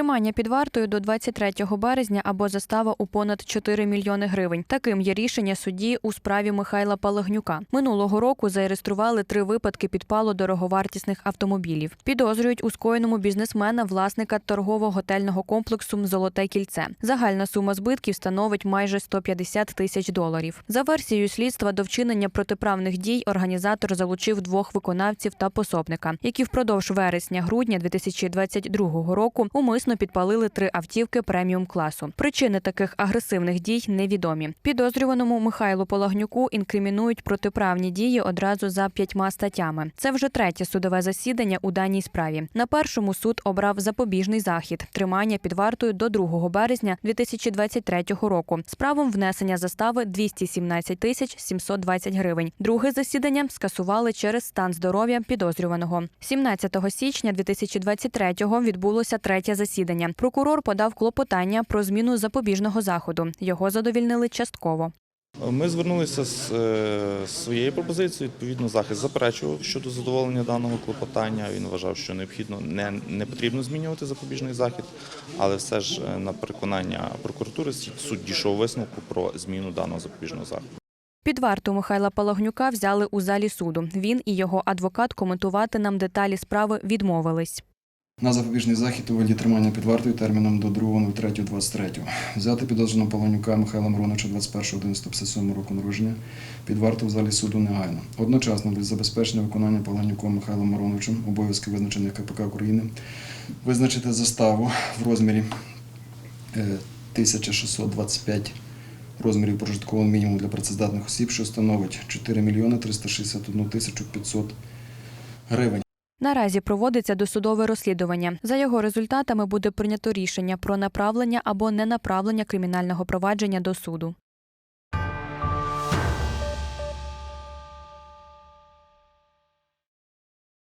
Тримання під вартою до 23 березня або застава у понад 4 мільйони гривень. Таким є рішення судді у справі Михайла Палагнюка. Минулого року зареєстрували три випадки підпалу дороговартісних автомобілів. Підозрюють у скоєному бізнесмена власника торгово-готельного комплексу Золоте кільце. Загальна сума збитків становить майже 150 тисяч доларів. За версією слідства до вчинення протиправних дій організатор залучив двох виконавців та пособника, які впродовж вересня-грудня 2022 року умисно підпалили три автівки преміум класу. Причини таких агресивних дій невідомі. Підозрюваному Михайлу Полагнюку інкримінують протиправні дії одразу за п'ятьма статтями. Це вже третє судове засідання у даній справі. На першому суд обрав запобіжний захід тримання під вартою до 2 березня 2023 року з правом внесення застави 217 тисяч 720 гривень. Друге засідання скасували через стан здоров'я підозрюваного. 17 січня 2023-го відбулося третє засідання. Прокурор подав клопотання про зміну запобіжного заходу. Його задовільнили частково. Ми звернулися з е, своєю пропозицією. Відповідно, захист заперечував щодо задоволення даного клопотання. Він вважав, що необхідно не, не потрібно змінювати запобіжний захід, але все ж е, на переконання прокуратури суд дійшов висновку про зміну даного запобіжного заходу. Під варту Михайла Палагнюка взяли у залі суду. Він і його адвокат коментувати нам деталі справи відмовились. На запобіжний захід у вигляді тримання під вартою терміном до 2.03.23. Взяти підозрюваного Павленюка Михайла Мироновича 21.11.57 року народження під варту в залі суду негайно. Одночасно для забезпечення виконання Павленюком Михайлом Мироновичем обов'язків визначених КПК України визначити заставу в розмірі е, 1625 розмірів прожиткового мінімуму для працездатних осіб, що становить 4 мільйони 361 тисячу 500 гривень. Наразі проводиться досудове розслідування. За його результатами буде прийнято рішення про направлення або ненаправлення кримінального провадження до суду.